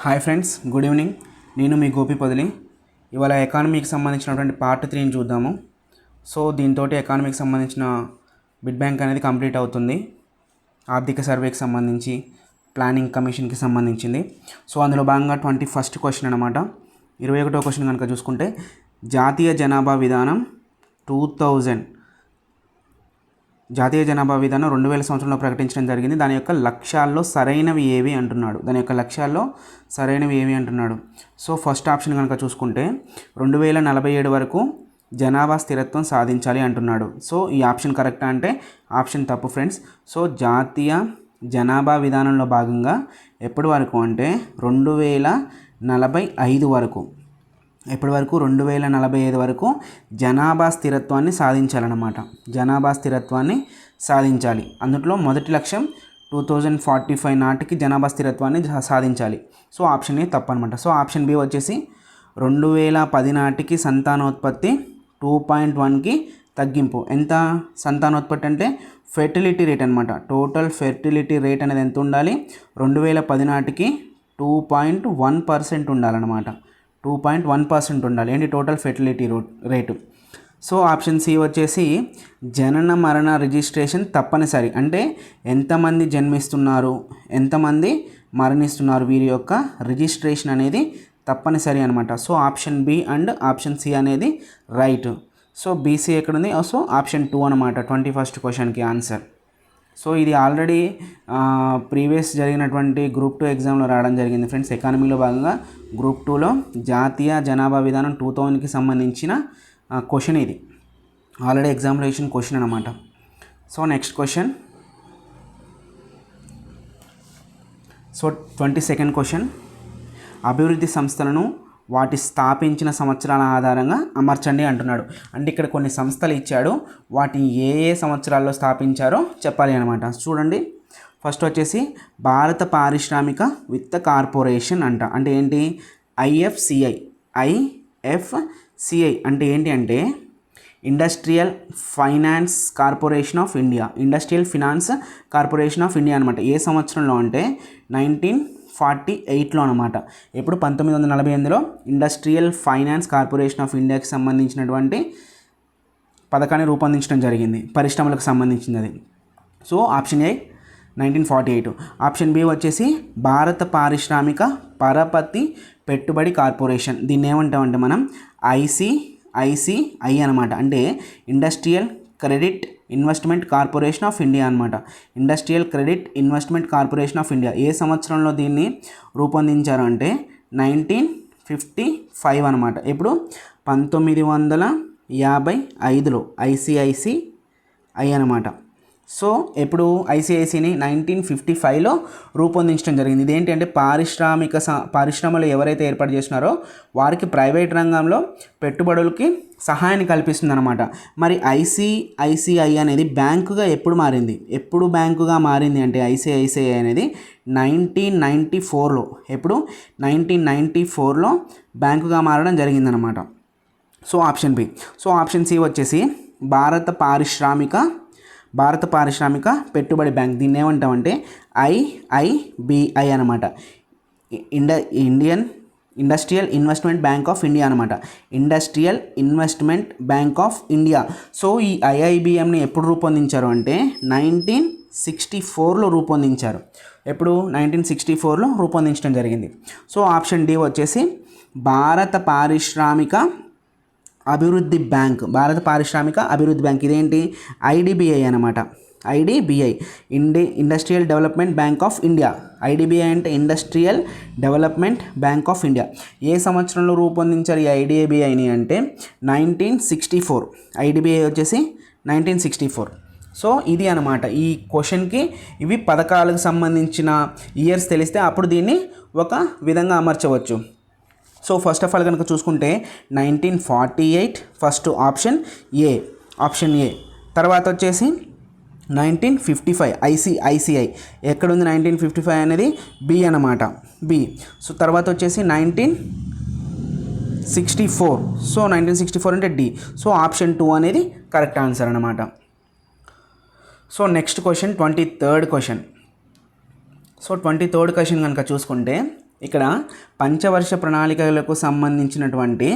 Hi friends good evening. నేను మీ గోపి పదిలి. ఇవాళ ఎకానమీకి సంబంధించినటువంటి పార్ట్ త్రీని చూద్దాము. సో దీంతో ఎకానమీకి సంబంధించిన బిడ్ బ్యాంక్ అనేది కంప్లీట్ అవుతుంది. ఆర్థిక సర్వేకి సంబంధించి ప్లానింగ్ కమిషన్కి సంబంధించింది. సో అందులో భాగంగా ట్వంటీ ఫస్ట్ క్వశ్చన్ అనమాట ఇరవై ఒకటో క్వశ్చన్ కనుక చూసుకుంటే జాతీయ జనాభా విధానం టూ థౌజండ్. జాతీయ జనాభా విధానం రెండు వేల సంవత్సరంలో ప్రకటించడం జరిగింది. దాని యొక్క లక్ష్యాల్లో సరైనవి ఏవి అంటున్నాడు. దాని యొక్క లక్ష్యాల్లో సరైనవి ఏవి అంటున్నాడు. సో ఫస్ట్ ఆప్షన్ కనుక చూసుకుంటే రెండు వేల నలభై ఏడు వరకు జనాభా స్థిరత్వం సాధించాలి అంటున్నాడు. సో ఈ ఆప్షన్ కరెక్టా అంటే ఆప్షన్ తప్పు ఫ్రెండ్స్. సో జాతీయ జనాభా విధానంలో భాగంగా ఎప్పటి వరకు అంటే రెండు వేల నలభై ఐదు వరకు ఇప్పటి వరకు? రెండు వేల నలభై ఐదు వరకు జనాభా స్థిరత్వాన్ని సాధించాలన్నమాట. జనాభా స్థిరత్వాన్ని సాధించాలి. అందులో మొదటి లక్ష్యం టూ థౌజండ్ ఫార్టీ ఫైవ్ నాటికి జనాభా స్థిరత్వాన్ని సాధించాలి. సో ఆప్షన్ ఏ తప్పనమాట సో ఆప్షన్ బి వచ్చేసి రెండు వేల పది నాటికి సంతానోత్పత్తి టూ పాయింట్ వన్కి తగ్గింపు. ఎంత? సంతానోత్పత్తి అంటే ఫెర్టిలిటీ రేట్ అనమాట టోటల్ ఫెర్టిలిటీ రేట్ అనేది ఎంత ఉండాలి? రెండు వేల పది నాటికి టూ పాయింట్ వన్ పర్సెంట్ ఉండాలన్నమాట. టూ పాయింట్ వన్ పర్సెంట్ ఉండాలి. ఏంటి? Total fertility rate so option C వచ్చేసి జనన మరణ రిజిస్ట్రేషన్ తప్పనిసరి. అంటే ఎంతమంది జన్మిస్తున్నారు ఎంతమంది మరణిస్తున్నారు వీరి యొక్క రిజిస్ట్రేషన్ అనేది తప్పనిసరి అనమాట so option B and option C అనేది రైట్ సో బీసీ ఎక్కడుంది? సో ఆప్షన్ టూ అనమాట ట్వంటీ ఫస్ట్ క్వశ్చన్కి ఆన్సర్ సో ఇది ఆల్రెడీ ప్రీవియస్ జరిగినటువంటి గ్రూప్ టూ ఎగ్జామ్లో రావడం జరిగింది. ఫ్రెండ్స్ ఎకానమీలో భాగంగా గ్రూప్ టూలో జాతీయ జనాభా విధానం టూ థౌజండ్కి సంబంధించిన క్వశ్చన్ ఇది. ఆల్రెడీ ఎగ్జామ్లో వేసిన క్వశ్చన్ అనమాట so next question. So twenty second question. అభివృద్ధి సంస్థలను వాటి స్థాపించిన సంవత్సరాల ఆధారంగా అమర్చండి అంటున్నాడు. అంటే ఇక్కడ కొన్ని సంస్థలు ఇచ్చాడు. వాటిని ఏ ఏ సంవత్సరాల్లో స్థాపించారో చెప్పాలి అనమాట చూడండి. ఫస్ట్ వచ్చేసి భారత పారిశ్రామిక విత్త కార్పొరేషన్ అంట. అంటే ఏంటి? ఐఎఫ్సిఐ. ఐఎఫ్సిఐ అంటే ఏంటి అంటే industrial finance corporation of India. Industrial finance corporation of India అనమాట ఏ సంవత్సరంలో అంటే నైన్టీన్ ఫార్టీ ఎయిట్లో అనమాట ఇప్పుడు పంతొమ్మిది వందల నలభై ఎనిమిదిలో ఇండస్ట్రియల్ ఫైనాన్స్ కార్పొరేషన్ ఆఫ్ ఇండియాకి సంబంధించినటువంటి పథకాన్ని రూపొందించడం జరిగింది పరిశ్రమలకు సంబంధించింది అది so option A nineteen forty eight. Option B వచ్చేసి భారత పారిశ్రామిక పరపతి పెట్టుబడి కార్పొరేషన్. దీన్ని ఏమంటామంటే మనం ఐసిఐసిఐ అనమాట అంటే industrial credit investment corporation of India అనమాట industrial credit investment corporation of India. ఏ సంవత్సరంలో దీన్ని రూపొందించారు అంటే నైన్టీన్ ఫిఫ్టీ ఫైవ్ అనమాట ఇప్పుడు పంతొమ్మిది వందల యాభై ఐదులో ఐసిఐసిఐ అనమాట సో ఎప్పుడు ఐసిఐసిని నైన్టీన్ ఫిఫ్టీ ఫైవ్లో రూపొందించడం జరిగింది. ఇదేంటి అంటే పారిశ్రామిక స- పరిశ్రమలు ఎవరైతే ఏర్పాటు చేసినారో వారికి ప్రైవేట్ రంగంలో పెట్టుబడులకి సహాయాన్ని కల్పిస్తుంది అనమాట మరి ఐసిఐసిఐ అనేది బ్యాంకుగా ఎప్పుడు మారింది? ఎప్పుడు బ్యాంకుగా మారింది అంటే ఐసిఐసిఐ అనేది నైన్టీన్ నైంటీ ఫోర్లో ఎప్పుడు నైన్టీన్ నైంటీ ఫోర్లో బ్యాంకుగా మారడం జరిగిందనమాట so option B. So option C వచ్చేసి భారత పారిశ్రామిక భారత పారిశ్రామిక పెట్టుబడి బ్యాంక్ దీన్ని ఏమంటామంటే ఐఐబిఐ అనమాట ఇండ Indian industrial investment bank of India అనమాట industrial investment bank of India. So ఈ ఐఐబిఎంని ఎప్పుడు రూపొందించారు అంటే నైన్టీన్ సిక్స్టీ ఫోర్లో రూపొందించారు. ఎప్పుడు? నైన్టీన్ సిక్స్టీ ఫోర్లో రూపొందించడం జరిగింది. సో ఆప్షన్ డి వచ్చేసి భారత పారిశ్రామిక అభివృద్ధి బ్యాంక్ భారత పారిశ్రామిక అభివృద్ధి బ్యాంక్. ఇదేంటి? ఐడిబిఐ అనమాట IDBI indie industrial development bank of India. IDBI అంటే industrial development bank of India. ఏ సంవత్సరంలో రూపొందించారు ఈ ఐడిబిఐని అంటే నైన్టీన్ సిక్స్టీ ఫోర్. ఐడిబిఐ వచ్చేసి నైన్టీన్ సిక్స్టీ ఫోర్. సో ఇది అనమాట ఈ క్వశ్చన్కి ఇవి పథకాలకు సంబంధించిన ఇయర్స్ తెలిస్తే అప్పుడు దీన్ని ఒక విధంగా అమర్చవచ్చు. సో ఫస్ట్ ఆఫ్ ఆల్ కనుక చూసుకుంటే nineteen forty eight first option A option A తర్వాత వచ్చేసి నైన్టీన్ ఫిఫ్టీ ఫైవ్ ఐసిఐసిఐ ఎక్కడుంది నైన్టీన్ ఫిఫ్టీ ఫైవ్ అనేది? బి అనమాట బి సో తర్వాత వచ్చేసి nineteen sixty four so nineteen sixty four అంటే డి సో ఆప్షన్ టూ అనేది కరెక్ట్ ఆన్సర్ అనమాట so next question twenty third question so twenty third question కనుక చూసుకుంటే ఇక్కడ పంచవర్ష ప్రణాళికలకు సంబంధించినటువంటి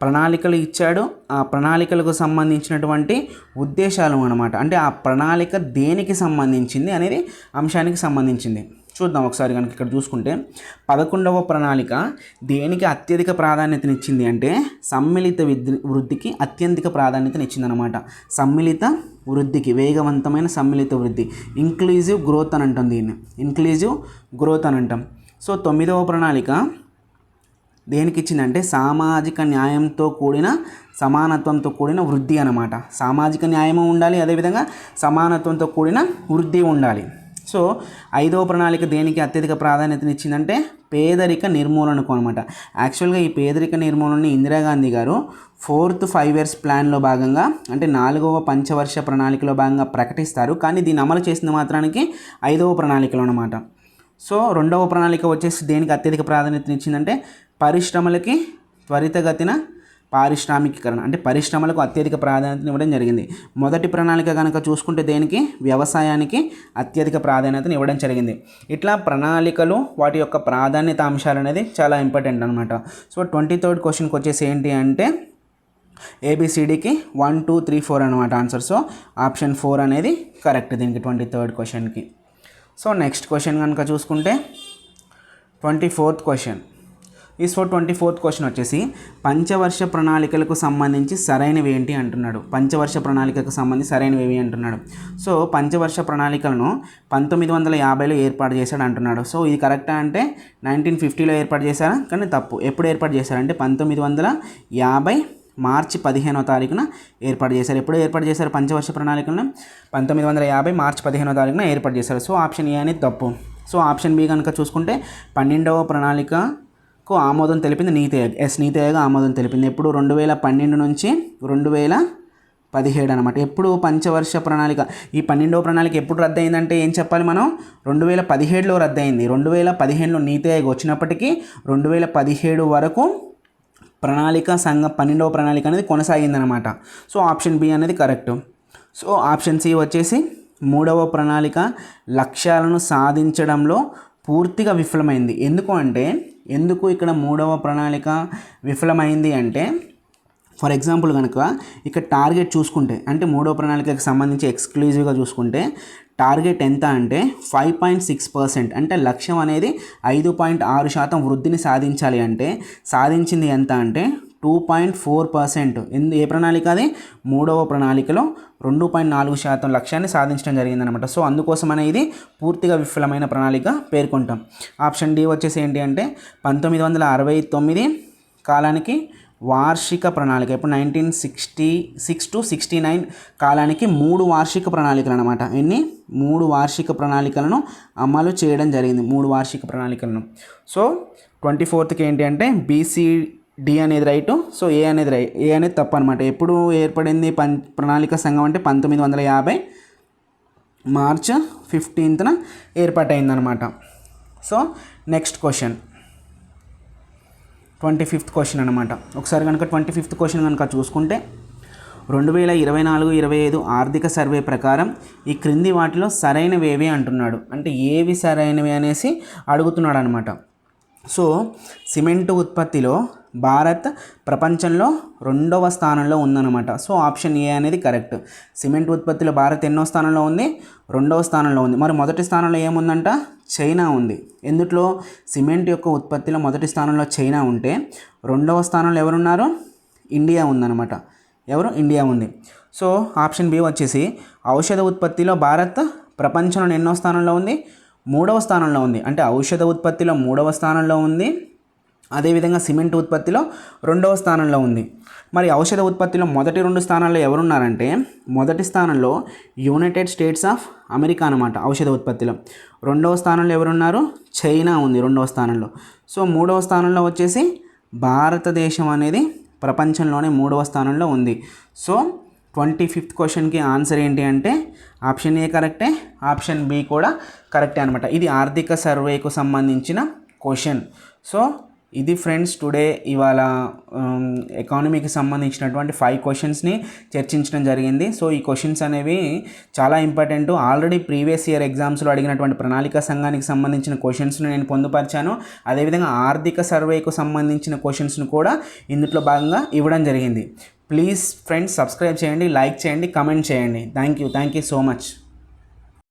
ప్రణాళికలు ఇచ్చాడు. ఆ ప్రణాళికలకు సంబంధించినటువంటి ఉద్దేశాలు అనమాట అంటే ఆ ప్రణాళిక దేనికి సంబంధించింది అనేది అంశానికి సంబంధించింది. చూద్దాం ఒకసారి కనుక ఇక్కడ చూసుకుంటే పదకొండవ ప్రణాళిక దేనికి అత్యధిక ప్రాధాన్యతనిచ్చింది అంటే సమ్మిళిత విద్య వృద్ధికి అత్యధిక ప్రాధాన్యతనిచ్చిందనమాట సమ్మిళిత వృద్ధికి వేగవంతమైన సమ్మిళిత వృద్ధి ఇంక్లూజివ్ గ్రోత్ అని అంటాం దీన్ని ఇంక్లూజివ్ గ్రోత్ అని అంటాం. సో తొమ్మిదవ ప్రణాళిక దేనికి ఇచ్చిందంటే సామాజిక న్యాయంతో కూడిన సమానత్వంతో కూడిన వృద్ధి అనమాట సామాజిక న్యాయము ఉండాలి అదేవిధంగా సమానత్వంతో కూడిన వృద్ధి ఉండాలి. సో ఐదవ ప్రణాళిక దేనికి అత్యధిక ప్రాధాన్యతనిచ్చిందంటే పేదరిక నిర్మూలనకు అనమాట యాక్చువల్గా ఈ పేదరిక నిర్మూలనని ఇందిరాగాంధీ గారు ఫోర్త్ ఫైవ్ ఇయర్స్ ప్లాన్లో భాగంగా అంటే నాలుగవ పంచవర్ష ప్రణాళికలో భాగంగా ప్రకటిస్తారు. కానీ దీన్ని అమలు చేసిన మాత్రానికి ఐదవ ప్రణాళికలో అనమాట సో రెండవ ప్రణాళిక వచ్చేసి దేనికి అత్యధిక ప్రాధాన్యతనిచ్చిందంటే పరిశ్రమలకి త్వరితగతిన పారిశ్రామికీకరణ అంటే పరిశ్రమలకు అత్యధిక ప్రాధాన్యత ఇవ్వడం జరిగింది. మొదటి ప్రణాళిక కనుక చూసుకుంటే దేనికి? వ్యవసాయానికి అత్యధిక ప్రాధాన్యతను ఇవ్వడం జరిగింది. ఇట్లా ప్రణాళికలు వాటి యొక్క ప్రాధాన్యత అంశాలు అనేది చాలా ఇంపార్టెంట్ అనమాట సో ట్వంటీ థర్డ్ క్వశ్చన్కి వచ్చేసి ఏంటి అంటే ఏబిసిడికి వన్ టూ త్రీ ఫోర్ అనమాట ఆన్సర్. సో ఆప్షన్ ఫోర్ అనేది కరెక్ట్ దీనికి ట్వంటీ థర్డ్ క్వశ్చన్కి. సో నెక్స్ట్ క్వశ్చన్ కనుక చూసుకుంటే ట్వంటీ ఫోర్త్ క్వశ్చన్. ఈ సో ట్వంటీ ఫోర్త్ క్వశ్చన్ వచ్చేసి పంచవర్ష ప్రణాళికలకు సంబంధించి సరైనవి ఏంటి అంటున్నాడు. పంచవర్ష ప్రణాళికకు సంబంధించి సరైనవి ఏవి అంటున్నాడు. సో పంచవర్ష ప్రణాళికలను పంతొమ్మిది వందల యాభైలో ఏర్పాటు చేశాడు అంటున్నాడు. సో ఇది కరెక్టా అంటే నైన్టీన్ ఫిఫ్టీలో ఏర్పాటు చేశారా? కానీ తప్పు. ఎప్పుడు ఏర్పాటు చేశారంటే పంతొమ్మిది వందల యాభై మార్చి పదిహేనో తారీఖున ఏర్పాటు చేశారు. ఎప్పుడు ఏర్పాటు చేశారు? పంచవర్ష ప్రణాళికలను పంతొమ్మిది వందల యాభై మార్చి పదిహేనో తారీఖున ఏర్పాటు చేశారు. సో ఆప్షన్ ఏ అనేది తప్పు. సో ఆప్షన్ బి కనుక చూసుకుంటే పన్నెండవ ప్రణాళికకు ఆమోదం తెలిపింది నీతి ఆయోగ్. ఎస్ నీతి ఆయోగ్ ఆమోదం తెలిపింది. ఎప్పుడు? రెండు వేల పన్నెండు నుంచి రెండు వేల పదిహేడు అనమాట ఎప్పుడు పంచవర్ష ప్రణాళిక? ఈ పన్నెండవ ప్రణాళిక ఎప్పుడు రద్దయిందంటే ఏం చెప్పాలి మనం? రెండు వేల పదిహేడులో రద్దయింది. రెండు వేల పదిహేనులో నీతి ఆయోగ్ వచ్చినప్పటికీ రెండు వేల పదిహేడు వరకు ప్రణాళిక సంఘం పన్నెండవ ప్రణాళిక అనేది కొనసాగిందనమాట సో ఆప్షన్ బి అనేది కరెక్ట్. సో ఆప్షన్ సి వచ్చేసి మూడవ ప్రణాళిక లక్ష్యాలను సాధించడంలో పూర్తిగా విఫలమైంది. ఎందుకు అంటే ఎందుకు ఇక్కడ మూడవ ప్రణాళిక విఫలమైంది అంటే ఫర్ ఎగ్జాంపుల్ కనుక ఇక్కడ టార్గెట్ చూసుకుంటే అంటే మూడో ప్రణాళికకు సంబంధించి ఎక్స్క్లూజివ్గా చూసుకుంటే టార్గెట్ ఎంత అంటే ఫైవ్ పాయింట్ సిక్స్ పర్సెంట్ అంటే లక్ష్యం అనేది ఐదు పాయింట్ ఆరు శాతం వృద్ధిని సాధించాలి అంటే సాధించింది ఎంత అంటే టూ పాయింట్ ఫోర్ పర్సెంట్ ఎందు ఏ ప్రణాళిక అది? మూడవ ప్రణాళికలో రెండు పాయింట్ నాలుగు శాతం లక్ష్యాన్ని సాధించడం జరిగిందనమాట సో అందుకోసమనే ఇది పూర్తిగా విఫలమైన ప్రణాళిక పేర్కొంటాం. ఆప్షన్ డి వచ్చేసి ఏంటి అంటే పంతొమ్మిది వందల అరవై తొమ్మిది కాలానికి వార్షిక ప్రణాళిక. ఇప్పుడు nineteen sixty six to sixty nine కాలానికి మూడు వార్షిక ప్రణాళికలు అనమాట ఎన్ని? మూడు వార్షిక ప్రణాళికలను అమలు చేయడం జరిగింది. మూడు వార్షిక ప్రణాళికలను. సో ట్వంటీ ఫోర్త్కి ఏంటి అంటే బీసీ డి అనేది రైట్. సో ఏ అనేది రై ఏ అనేది తప్పు అనమాట ఎప్పుడు ఏర్పడింది పం ప్రణాళిక సంఘం అంటే పంతొమ్మిది వందల యాభై మార్చ్ ఫిఫ్టీన్త్న ఏర్పాటైందనమాట so next question twenty fifth question అనమాట ఒకసారి కనుక ట్వంటీ ఫిఫ్త్ క్వశ్చన్ కనుక చూసుకుంటే రెండు వేల ఇరవై నాలుగు ఇరవై ఐదు ఆర్థిక సర్వే ప్రకారం ఈ క్రింది వాటిలో సరైనవి ఏవి అంటున్నాడు. అంటే ఏవి సరైనవి అనేసి అడుగుతున్నాడు అనమాట సో సిమెంట్ ఉత్పత్తిలో భారత్ ప్రపంచంలో రెండవ స్థానంలో ఉందన్నమాట. సో ఆప్షన్ ఏ అనేది కరెక్ట్. సిమెంట్ ఉత్పత్తిలో భారత్ ఎన్నో స్థానంలో ఉంది రెండవ స్థానంలో ఉంది. మరి మొదటి స్థానంలో ఏముందంట? చైనా ఉంది. ఎందుట్లో? సిమెంట్ యొక్క ఉత్పత్తిలో మొదటి స్థానంలో చైనా ఉంటే రెండవ స్థానంలో ఎవరున్నారు? ఇండియా ఉందన్నమాట. ఎవరు? ఇండియా ఉంది. సో ఆప్షన్ బి వచ్చేసి ఔషధ ఉత్పత్తిలో భారత్ ప్రపంచంలో ఎన్నో స్థానంలో ఉంది మూడవ స్థానంలో ఉంది. అంటే ఔషధ ఉత్పత్తిలో మూడవ స్థానంలో ఉంది అదేవిధంగా సిమెంట్ ఉత్పత్తిలో రెండవ స్థానంలో ఉంది. మరి ఔషధ ఉత్పత్తిలో మొదటి రెండు స్థానాల్లో ఎవరున్నారంటే మొదటి స్థానంలో యునైటెడ్ స్టేట్స్ ఆఫ్ అమెరికా అనమాట ఔషధ ఉత్పత్తిలో. రెండవ స్థానంలో ఎవరున్నారు? చైనా ఉంది రెండవ స్థానంలో. సో మూడవ స్థానంలో వచ్చేసి భారతదేశం అనేది ప్రపంచంలోనే మూడవ స్థానంలో ఉంది. సో ట్వంటీ ఫిఫ్త్ క్వశ్చన్కి ఆన్సర్ ఏంటి అంటే ఆప్షన్ ఏ కరెక్టే ఆప్షన్ బి కూడా కరెక్టే అనమాట ఇది ఆర్థిక సర్వేకు సంబంధించిన క్వశ్చన్. సో ఇది ఫ్రెండ్స్ టుడే ఇవాళ ఎకానమీకి సంబంధించినటువంటి ఫైవ్ క్వశ్చన్స్ని చర్చించడం జరిగింది. సో ఈ క్వశ్చన్స్ అనేవి చాలా ఇంపార్టెంట్ ఆల్రెడీ ప్రీవియస్ ఇయర్ ఎగ్జామ్స్లో అడిగినటువంటి ప్రణాళిక సంఘానికి సంబంధించిన క్వశ్చన్స్ను నేను పొందుపరిచాను. అదేవిధంగా ఆర్థిక సర్వేకు సంబంధించిన క్వశ్చన్స్ను కూడా ఇందులో భాగంగా ఇవ్వడం జరిగింది. ప్లీజ్ ఫ్రెండ్స్ సబ్స్క్రైబ్ చేయండి లైక్ చేయండి కమెంట్ చేయండి. Thank you thank you so much